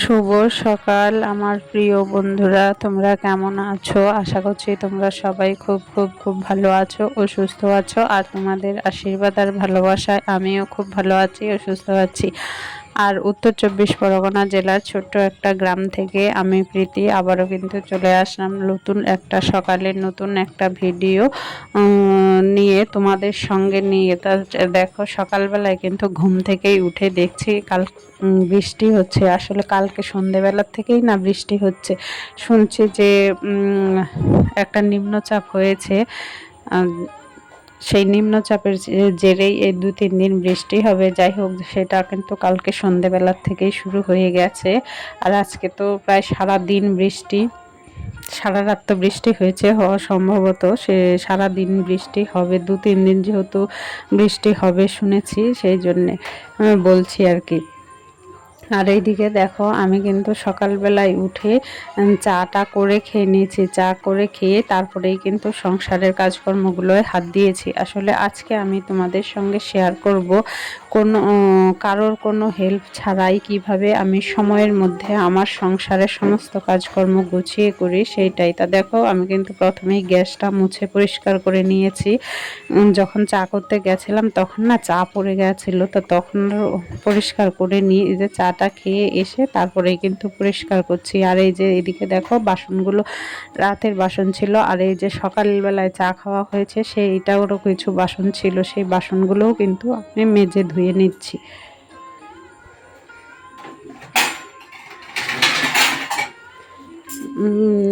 শুভ সকাল, আমার প্রিয় বন্ধুরা। তোমরা কেমন আছো? আশা করছি তোমরা সবাই খুব খুব খুব ভালো আছো ও সুস্থ আছো। আর তোমাদের আশীর্বাদ আর ভালোবাসায় আমিও খুব ভালো আছি ও সুস্থ আছি। আর উত্তর চব্বিশ পরগনা জেলার ছোট্ট একটা গ্রাম থেকে আমি প্রীতি আবারও কিন্তু চলে আসলাম নতুন একটা সকালের নতুন একটা ভিডিও নিয়ে তোমাদের সঙ্গে নিয়ে। তা দেখো, সকালবেলায় কিন্তু ঘুম থেকেই উঠে দেখছি কাল বৃষ্টি হচ্ছে। আসলে কালকে সন্ধেবেলার থেকেই না বৃষ্টি হচ্ছে। শুনছি যে একটা নিম্নচাপ হয়েছে। সেই নিম্নচাপের জেরেই এই দু, তিন দিন বৃষ্টি হবে। যাই হোক, সেটা কিন্তু কালকে সন্ধেবেলার থেকেই শুরু হয়ে গেছে। আর আজকে তো প্রায় সারা দিন বৃষ্টি, সারা রাত তো বৃষ্টি হয়েছে হওয়া সম্ভবত। সে সারা দিন বৃষ্টি হবে, দু, তিন দিন যেহেতু বৃষ্টি হবে শুনেছি, সেই জন্যে বলছি আর কি। আর এইদিকে দেখো, আমি কিন্তু সকালবেলায় উঠে চাটা করে খেয়ে নিয়েছি। চা করে খেয়ে তারপরেই কিন্তু সংসারের কাজকর্মগুলোয় হাত দিয়েছি। আসলে আজকে আমি তোমাদের সঙ্গে শেয়ার করব কোনো কারোর কোনো হেল্প ছাড়াই কীভাবে আমি সময়ের মধ্যে আমার সংসারের সমস্ত কাজকর্ম গুছিয়ে করি সেইটাই। তা দেখো, আমি কিন্তু প্রথমেই গ্যাসটা মুছে পরিষ্কার করে নিয়েছি। যখন চা করতে গেছিলাম, তখন না চা পড়ে গেছিল, তো তখন পরিষ্কার করে নিয়ে যে চা চাটা খেয়ে এসে তারপরে কিন্তু পরিষ্কার করছি। আর এই যে এদিকে দেখো বাসনগুলো, রাতের বাসন ছিল। আর এই যে সকালবেলায় চা খাওয়া হয়েছে, সেইটারও কিছু বাসন ছিল। সেই বাসনগুলোও কিন্তু আমি মেজে ধুয়ে নিচ্ছি।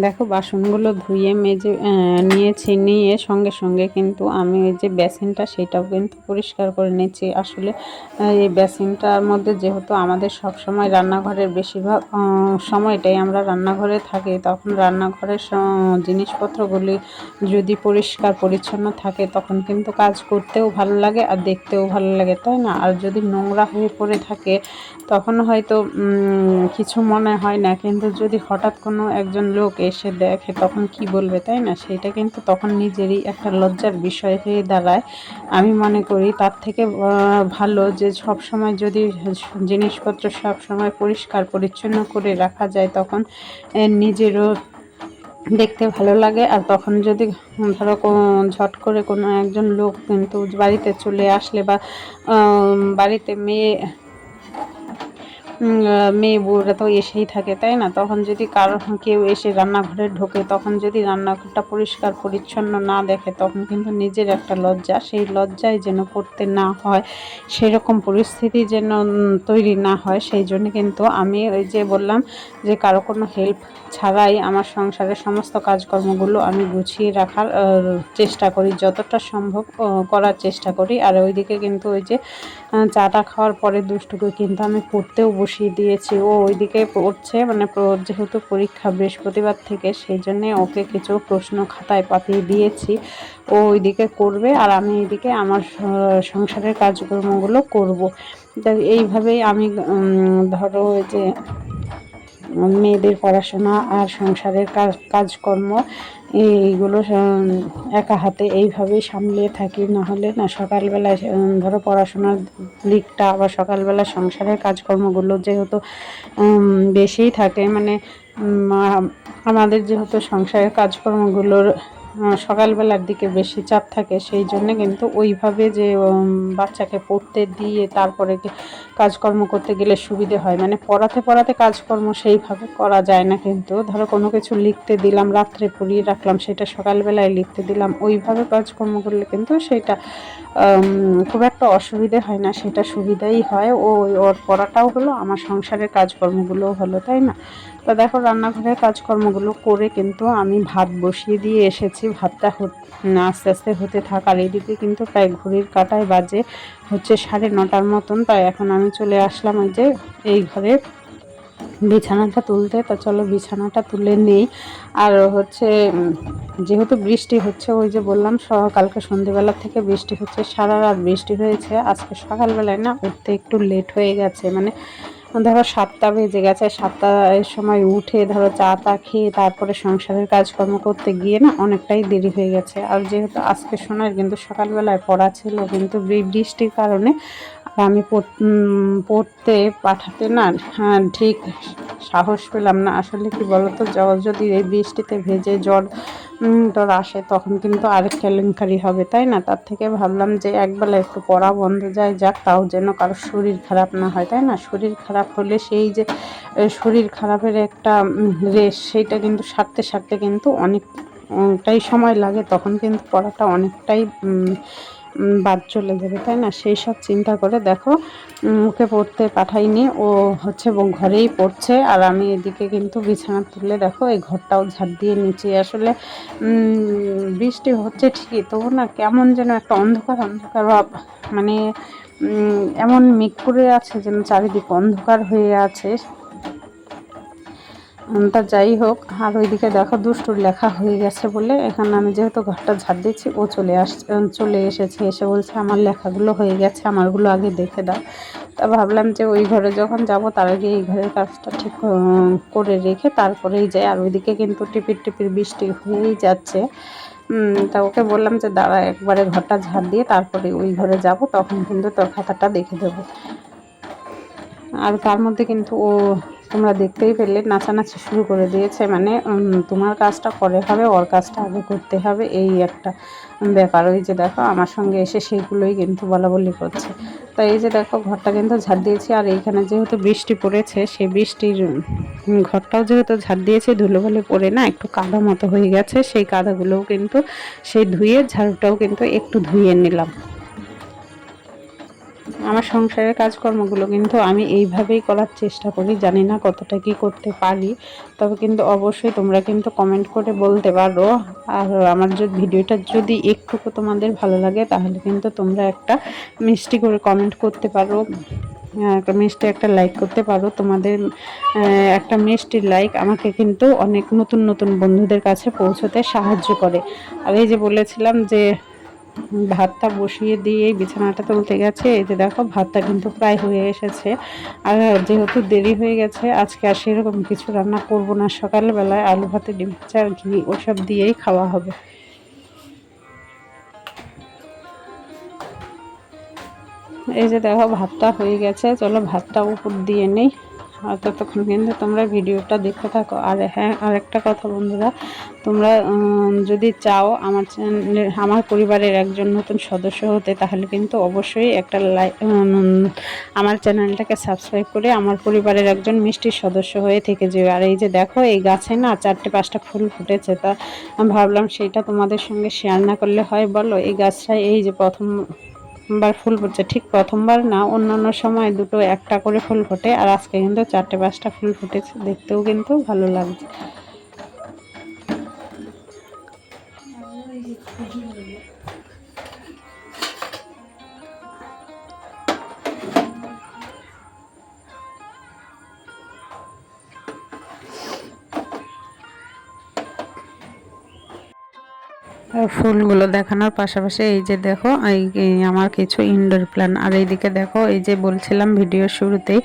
দেখো বাসনগুলো ধুয়ে মেজে নিয়েছি নিয়ে সঙ্গে সঙ্গে কিন্তু আমি ওই যে বেসিনটা সেটাও কিন্তু পরিষ্কার করে নিয়েছি আসলে এই বেসিনটার মধ্যে যেহেতু আমাদের সব সময় রান্নাঘরের বেশিরভাগ সময়টাই আমরা রান্নাঘরে থাকি, তখন রান্নাঘরের জিনিসপত্রগুলি যদি পরিষ্কার পরিচ্ছন্ন থাকে, তখন কিন্তু কাজ করতেও ভালো লাগে আর দেখতেও ভালো লাগে, তাই না? আর যদি নোংরা হয়ে পড়ে থাকে, তখন হয়তো কিছু মনে হয় না। কিন্তু যদি হঠাৎ কোনো একজন লোক এসে দেখে তখন কি বলবে, তাই না? সেটা কিন্তু তখন নিজেরই একটা লজ্জার বিষয় হয়ে দাঁড়ায়। আমি মনে করি তার থেকে ভালো যে সব সময় যদি জিনিসপত্র সব সময় পরিষ্কার, পরিচ্ছন্ন করে রাখা যায়, তখন নিজেরও দেখতে ভালো লাগে। আর তখন যদি, ধরো ঝট করে কোনো একজন লোক কিন্তু বাড়িতে চলে আসলে বা বাড়িতে মেয়ে মেয়ে বউরা তো এসেই থাকে, তাই না? তখন যদি কারও কেউ এসে রান্নাঘরে ঢোকে, তখন যদি রান্নাঘরটা পরিষ্কার, পরিচ্ছন্ন না দেখে, তখন কিন্তু নিজের একটা লজ্জা। সেই লজ্জায় যেন পড়তে না হয়, সেরকম পরিস্থিতি যেন তৈরি না হয়। সেই জন্য কিন্তু আমি ওই যে বললাম যে, কারও কোনো হেল্প ছাড়াই আমার সংসারের সমস্ত কাজকর্মগুলো আমি গুছিয়ে রাখার চেষ্টা করি, যতটা সম্ভব করার চেষ্টা করি। আর ওইদিকে কিন্তু ওই যে চাটা খাওয়ার পরে দুষ্টুকে কিন্তু আমি পড়তেও বসিয়ে দিয়েছি। ও ওইদিকে পড়ছে মানে যেহেতু পরীক্ষা বৃহস্পতিবার থেকে, সেই জন্যে ওকে কিছু প্রশ্ন খাতায় পাঠিয়ে দিয়েছি। ও ওইদিকে করবে আর আমি এইদিকে আমার সংসারের কাজকর্মগুলো করব। এইভাবেই আমি ধরো যে মেয়েদের পড়াশোনা আর সংসারের কাজ, কাজকর্ম, এইগুলো একা হাতে এইভাবেই সামলে থাকি। নাহলে না সকালবেলা ধরো পড়াশোনার দিকটা আবার সকালবেলা সংসারের কাজকর্মগুলো যেহেতু বেশিই থাকে মানে আমাদের যেহেতু সংসারের কাজকর্মগুলোর সকালবেলার দিকে বেশি চাপ থাকে, সেই জন্য কিন্তু ওইভাবে যে বাচ্চাকে পড়তে দিয়ে তারপরে কাজকর্ম করতে গেলে সুবিধে হয়। মানে পড়াতে পড়াতে কাজকর্ম সেইভাবে করা যায় না কিন্তু। ধরো কোনো কিছু লিখতে দিলাম, রাত্রে পড়িয়ে রাখলাম, সেটা সকালবেলায় লিখতে দিলাম, ওইভাবে কাজকর্ম করলে কিন্তু সেটা খুব একটা অসুবিধে হয় না, সেটা সুবিধাই হয়। ও, ওর পড়াটাও হলো, আমার সংসারের কাজকর্মগুলোও হলো, তাই না? তো দেখো, রান্নাঘরের কাজকর্মগুলো করে কিন্তু আমি ভাত বসিয়ে দিয়ে এসেছি। ভাতটা আস্তে আস্তে হতে থাকার এদিকে কিন্তু প্রায় ঘড়ির কাটায় বাজে, হচ্ছে সাড়ে নটার মতন। তাই এখন আমি চলে আসলাম ওই যে এই ঘরে বিছানাটা তুলতে। তা চলো বিছানাটা তুলে নেই। আর হচ্ছে, যেহেতু বৃষ্টি হচ্ছে, ওই যে বললাম কালকে সন্ধেবেলা থেকে বৃষ্টি হচ্ছে, সারা রাত বৃষ্টি হয়েছে। আজকে সকালবেলায় না উঠতে একটু লেট হয়ে গেছে। মানে ধরো সাতটা বেজে গেছে সাতটার সময় উঠে ধরো চা তা খেয়ে তারপরে সংসারের কাজকর্ম করতে গিয়ে না অনেকটাই দেরি হয়ে গেছে। আর যেহেতু আজকে শোনার কিন্তু সকালবেলায় পড়া ছিল কিন্তু বৃষ্টির কারণে আমি পড়- পড়তে পাঠাতে না হ্যাঁ, ঠিক সাহস পেলাম না। আসলে কি বলতো যদি এই বৃষ্টিতে ভেজে জ্বর জ্বর আসে, তখন কিন্তু আরেক কেলেঙ্কারি হবে, তাই না? তার থেকে ভাবলাম যে একবেলা একটু পড়া বন্ধ যায় যাক, তাও যেন কারোর শরীর খারাপ না হয়, তাই না? শরীর খারাপ হলে সেই যে শরীর খারাপের একটা রেশ, সেইটা কিন্তু সারতে সারতে কিন্তু অনেকটাই সময় লাগে, তখন কিন্তু পড়াটা অনেকটাই বাদ চলে যাবে, তাই না? সেই সব চিন্তা করে দেখো ওকে পড়তে পাঠাইনি, ও হচ্ছে ঘরেই পড়ছে, আর আমি এদিকে কিন্তু বিছানা তুলে দেখো, এই ঘরটাও ঝাড় দিয়ে নিচে আসলে বৃষ্টি হচ্ছে ঠিকই, তবু না কেমন যেন একটা অন্ধকার অন্ধকার ভাব মানে এমন মেঘ করে আছে যেন চারিদিক অন্ধকার হয়ে আছে। তা যাই হোক, আর ওইদিকে দেখো দুষ্টুর লেখা হয়ে গেছে বলে এখানে আমি যেহেতু ঘরটা ঝাড় দিচ্ছি, ও চলে আস চলে এসেছে, এসে বলছে আমার লেখাগুলো হয়ে গেছে, আমারগুলো আগে দেখে দাও। তা ভাবলাম যে ওই ঘরে যখন যাব তার আগে এই ঘরের কাজটা ঠিক করে রেখে তারপরেই যাই, আর ওইদিকে কিন্তু টিপির টিপির বৃষ্টি হয়েই যাচ্ছে। তা ওকে বললাম যে দাঁড়া একবারে ঘরটা ঝাড় দিয়ে তারপরে ওই ঘরে যাব, তখন কিন্তু তোর খাতাটা দেখে দেবো। আর তার মধ্যে কিন্তু ও তোমরা দেখতেই পেলে, নাচানাচি শুরু করে দিয়েছে। মানে তোমার কাজটা পরে হবে, ওর কাজটা আগে করতে হবে, এই একটা ব্যাপার। ওই যে দেখো, আমার সঙ্গে এসে সেইগুলোই কিন্তু বলা বলি করছে। তাই এই যে দেখো, ঘরটা কিন্তু ঝাড় দিয়েছি, আর এইখানে যেহেতু বৃষ্টি পড়েছে, সেই বৃষ্টির ঘরটাও যেহেতু ঝাড় দিয়েছে, ধুলোবালি পড়ে না, একটু কাদা মতো হয়ে গেছে, সেই কাদাগুলোও কিন্তু, সেই ধুয়ে ঝাড়ুটাও কিন্তু একটু ধুয়ে নিলাম। আমার সংসারের কাজকর্মগুলো কিন্তু আমি এইভাবেই করার চেষ্টা করি। জানি না কতটা কি করতে পারি। তবে কিন্তু অবশ্যই তোমরা কিন্তু কমেন্ট করে বলতে পারো। আর আমার যদি ভিডিওটা যদি একটুকু তোমাদের ভালো লাগে, তাহলে কিন্তু তোমরা একটা মিষ্টি করে কমেন্ট করতে পারো। একটা মিষ্টি একটা লাইক করতে পারো। তোমাদের একটা মিষ্টি লাইক আমাকে কিন্তু অনেক নতুন নতুন বন্ধুদের কাছে পৌঁছতে সাহায্য করে। আর এই যে বলেছিলাম যে ভাতটা বসিয়ে দিয়ে বিছানাটা তুলতে গেছে। এই যে দেখো, ভাতটা কিন্তু প্রায় হয়ে এসেছে। আর যেহেতু দেরি হয়ে গেছে, আজকে আর সেরকম কিছু রান্না করব না। সকালবেলায় আলু ভাতে, ডিম ভাজা ঘি, ওসব দিয়েই খাওয়া হবে। এই যে দেখো, ভাতটা হয়ে গেছে। চলো ভাতটা উপর দিয়ে নেই। আর ততক্ষণ কিন্তু তোমরা ভিডিওটা দেখতে থাকো। আর হ্যাঁ আরেকটা কথা বন্ধুরা, তোমরা যদি চাও আমার চ্যানেলে, আমার পরিবারের একজন নতুন সদস্য হতে, তাহলে কিন্তু অবশ্যই একটা লাইক আমার চ্যানেলটাকে সাবস্ক্রাইব করে আমার পরিবারের একজন মিষ্টির সদস্য হয়ে থেকে যাবে আর এই যে দেখো, এই গাছে না চারটে পাঁচটা ফুল ফুটেছে, তা ভাবলাম সেইটা তোমাদের সঙ্গে শেয়ার না করলে হয়, বলো? এই গাছটায় এই যে প্রথম বার ফুল ফুটছে। ঠিক প্রথমবার না, অন্যান্য সময় দুটো একটা করে ফুল ফোটে, আর আজকে কিন্তু চারটে পাঁচটা ফুল ফুটেছে। দেখতেও কিন্তু ভালো লাগছে। ফুলগুলো দেখানোর পাশাপাশি এই যে দেখো, এই আমার কিছু ইনডোর প্ল্যান আর এইদিকে দেখো, এই যে বলছিলাম ভিডিওর শুরুতেই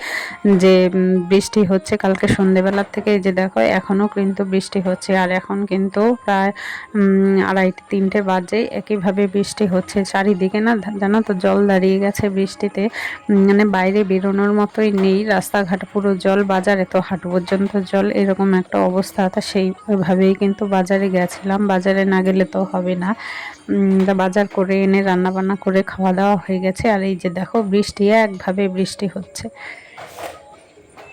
যে বৃষ্টি হচ্ছে কালকে সন্ধেবেলার থেকে। এই যে দেখো, এখনও কিন্তু বৃষ্টি হচ্ছে। আর এখন কিন্তু প্রায় আড়াইটে, তিনটে বাজে। একইভাবে বৃষ্টি হচ্ছে চারিদিকে না জানো তো, জল দাঁড়িয়ে গেছে বৃষ্টিতে। মানে বাইরে বেরোনোর মতোই নেই। রাস্তাঘাট পুরো জল, বাজারে তো হাঁটু পর্যন্ত জল, এরকম একটা অবস্থা। তা সেইভাবেই কিন্তু বাজারে গেছিলাম। বাজারে না গেলে তো হবে না। বাজার করে এনে রান্না বান্না করে খাওয়া দাওয়া হয়ে গেছে। আর এই যে দেখো, বৃষ্টি, একভাবে বৃষ্টি হচ্ছে।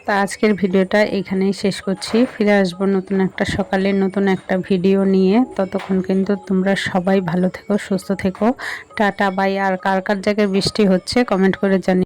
তা আজকের ভিডিওটা এখানেই শেষ করছি। ফিরে আসব নতুন একটা সকালে, নতুন একটা ভিডিও নিয়ে। ততক্ষণ কিন্তু তোমরা সবাই ভালো থেকো, সুস্থ থেকো। Tata, by. আর কার কার জায়গায় বৃষ্টি হচ্ছে কমেন্ট করে জানি